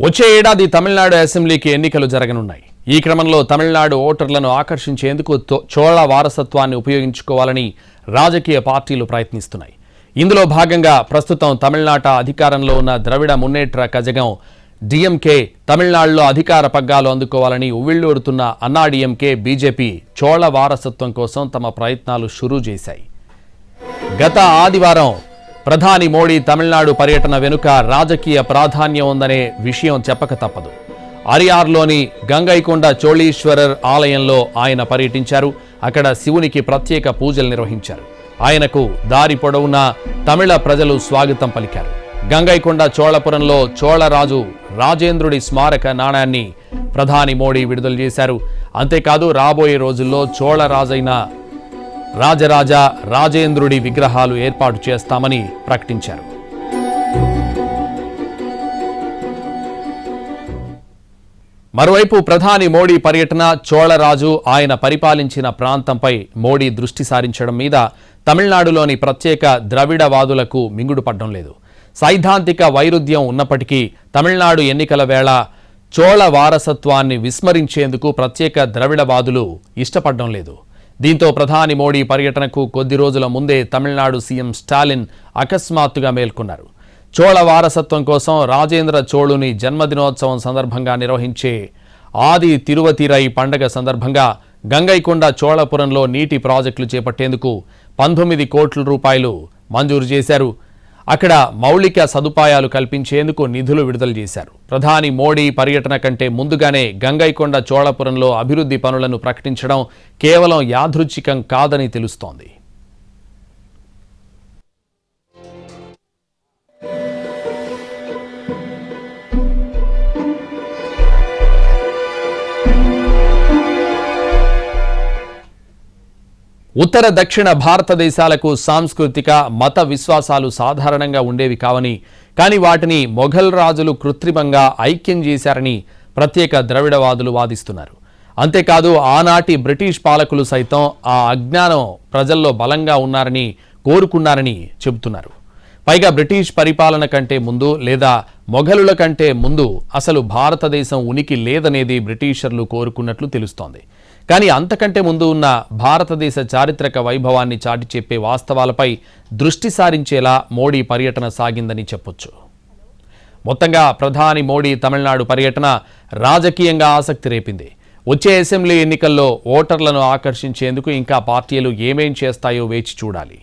వచ్చే ఏడాది తమిళనాడు అసెంబ్లీకి ఎన్నికలు జరగనున్నాయి. ఈ క్రమంలో తమిళనాడు ఓటర్లను ఆకర్షించేందుకు తో- చోళ వారసత్వాన్ని ఉపయోగించుకోవాలని రాజకీయ పార్టీలు ప్రయత్నిస్తున్నాయి. ఇందులో భాగంగా ప్రస్తుతం తమిళనాట అధికారంలో ఉన్న ద్రవిడ మున్నేట్ర కజగం డిఎంకే తమిళనాడులో అధికార పగ్గాలు అందుకోవాలని ఉవ్విళ్ళూరుతున్న అన్నాడీఎంకే బీజేపీ చోళ వారసత్వం కోసం తమ ప్రయత్నాలు షురూ చేశాయి. గత ఆదివారం ప్రధాని మోడీ తమిళనాడు పర్యటన వెనుక రాజకీయ ప్రాధాన్యం ఉందనే విషయం చెప్పక తప్పదు. అరియార్లోని గంగైకొండ చోళీశ్వరర్ ఆలయంలో ఆయన పర్యటించారు. అక్కడ శివునికి ప్రత్యేక పూజలు నిర్వహించారు. ఆయనకు దారి పొడవునా తమిళ ప్రజలు స్వాగతం పలికారు. గంగైకొండ చోళపురంలో చోళరాజు రాజేంద్రుడి స్మారక నాణాన్ని ప్రధాని మోడీ విడుదల చేశారు. అంతేకాదు రాబోయే రోజుల్లో చోళరాజైన రాజరాజ రాజేంద్రుడి విగ్రహాలు ఏర్పాటు చేస్తామని ప్రకటించారు. మరోవైపు ప్రధాని మోడీ పర్యటన చోళరాజు ఆయన పరిపాలించిన ప్రాంతంపై మోడీ దృష్టి సారించడం మీద తమిళనాడులోని ప్రత్యేక ద్రవిడవాదులకు మింగుడుపడ్డం లేదు. సైద్ధాంతిక వైరుధ్యం ఉన్నప్పటికీ తమిళనాడు ఎన్నికల వేళ చోళ వారసత్వాన్ని విస్మరించేందుకు ప్రత్యేక ద్రవిడవాదులు ఇష్టపడడం లేదు. దీంతో ప్రధాని మోడీ పర్యటనకు కొద్ది రోజుల ముందే తమిళనాడు సీఎం స్టాలిన్ అకస్మాత్తుగా మేల్కొన్నారు. చోళ వారసత్వం కోసం రాజేంద్ర చోళుని జన్మదినోత్సవం సందర్భంగా నిర్వహించే ఆది తిరువతిరై పండగ సందర్భంగా గంగైకొండ చోళపురంలో నీటి ప్రాజెక్టులు చేపట్టేందుకు పంతొమ్మిది కోట్ల రూపాయలు మంజూరు చేశారు. అక్కడ మౌలిక సదుపాయాలు కల్పించేందుకు నిధులు విడుదల చేశారు. ప్రధాని మోడీ పర్యటన కంటే ముందుగానే గంగైకొండ చోళపురంలో అభివృద్ధి పనులను ప్రకటించడం కేవలం యాదృచ్ఛికం కాదని తెలుస్తోంది. ఉత్తర దక్షిణ భారతదేశాలకు సాంస్కృతిక మత విశ్వాసాలు సాధారణంగా ఉండేవి కావని కానీ వాటిని మొఘల్ రాజులు కృత్రిమంగా ఐక్యం చేశారని ప్రత్యేక ద్రవిడవాదులు వాదిస్తున్నారు. అంతేకాదు ఆనాటి బ్రిటిష్ పాలకులు సైతం ఆ అజ్ఞానం ప్రజల్లో బలంగా ఉన్నారని కోరుకున్నారని చెబుతున్నారు. పైగా బ్రిటిష్ పరిపాలన కంటే ముందు లేదా మొఘలుల కంటే ముందు అసలు భారతదేశం ఉనికి లేదనేది బ్రిటిషర్లు కోరుకున్నట్లు తెలుస్తోంది. కానీ అంతకంటే ముందు ఉన్న భారతదేశ చారిత్రక వైభవాన్ని చాటి చెప్పే వాస్తవాలపై దృష్టి సారించేలా మోడీ పర్యటన సాగిందని చెప్పొచ్చు. మొత్తంగా ప్రధాని మోడీ తమిళనాడు పర్యటన రాజకీయంగా ఆసక్తి రేపింది. వచ్చే అసెంబ్లీ ఎన్నికల్లో ఓటర్లను ఆకర్షించేందుకు ఇంకా పార్టీలు ఏమేం చేస్తాయో వేచి చూడాలి.